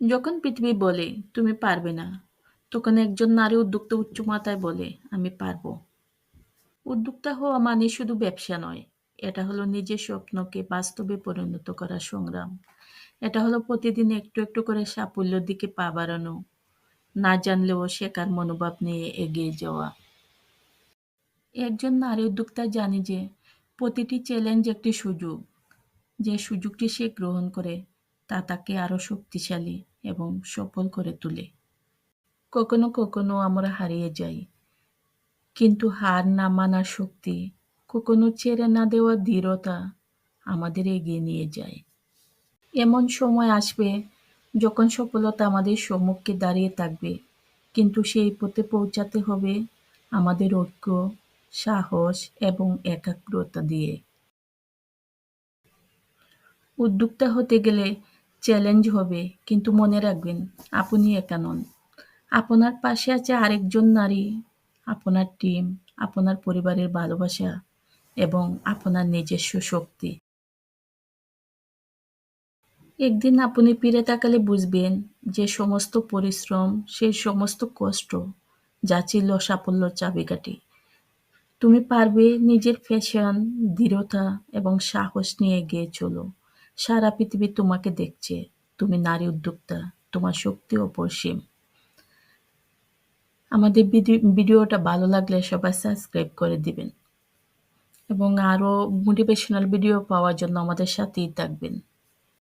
যখন পৃথিবী বলে, তুমি পারবে না, তখন একজন নারী উদ্যোক্তা উচ্চমাত্রায় বলে, আমি পারব। উদ্যোক্তা হওয়া মানে শুধু ব্যবসা নয়, এটা হলো নিজের স্বপ্নকে বাস্তবে পরিণত করা সংগ্রাম। এটা হলো প্রতিদিন একটু একটু করে সাফল্যের দিকে পা বাড়ানো, না জানলেও শেখার মনোভাব নিয়ে এগিয়ে যাওয়া। একজন নারী উদ্যোক্তা জানে যে, প্রতিটি চ্যালেঞ্জ একটি সুযোগ। যে সুযোগটি সে গ্রহণ করে, তা তাকে আরও শক্তিশালী এবং সফল করে তুলে। কখনো কখনো আমরা হারিয়ে যাই। কিন্তু হার না মানার শক্তি, কখনো ছেড়ে না দেওয়া দৃঢ়তা আমাদের এগিয়ে নিয়ে যায়। এমন সময় আসবে যখন সফলতা আমাদের সম্মুখে দাঁড়িয়ে থাকবে, কিন্তু সেই পথে পৌঁছাতে হবে আমাদের ঐক্য, সাহস এবং একাগ্রতা দিয়ে। উদ্যোক্তা হতে গেলে চ্যালেঞ্জ হবে, কিন্তু মনে রাখবেন, আপনি একা নন। আপনার পাশে আছে আরেকজন নারী, আপনার টিম আপনার পরিবারের ভালোবাসা এবং আপনার নিজস্ব শক্তি। একদিন আপনি ফিরে তাকালে বুঝবেন যে সমস্ত পরিশ্রম সেই সমস্ত কষ্ট, যা ছিল সাফল্য চাবিকাঠি। তুমি পারবে নিজের ফ্যাশন দৃঢ়তা এবং সাহস নিয়ে এগিয়ে চলো। সারা পৃথিবী তোমাকে দেখছে। তুমি নারী উদ্যোক্তা, তোমার শক্তি অপরিসীম। আমাদের ভিডিওটা ভালো লাগলে সবাই সাবস্ক্রাইব করে দিবেন। এবং আরও মোটিভেশনাল ভিডিও পাওয়ার জন্য আমাদের সাথেই থাকবেন।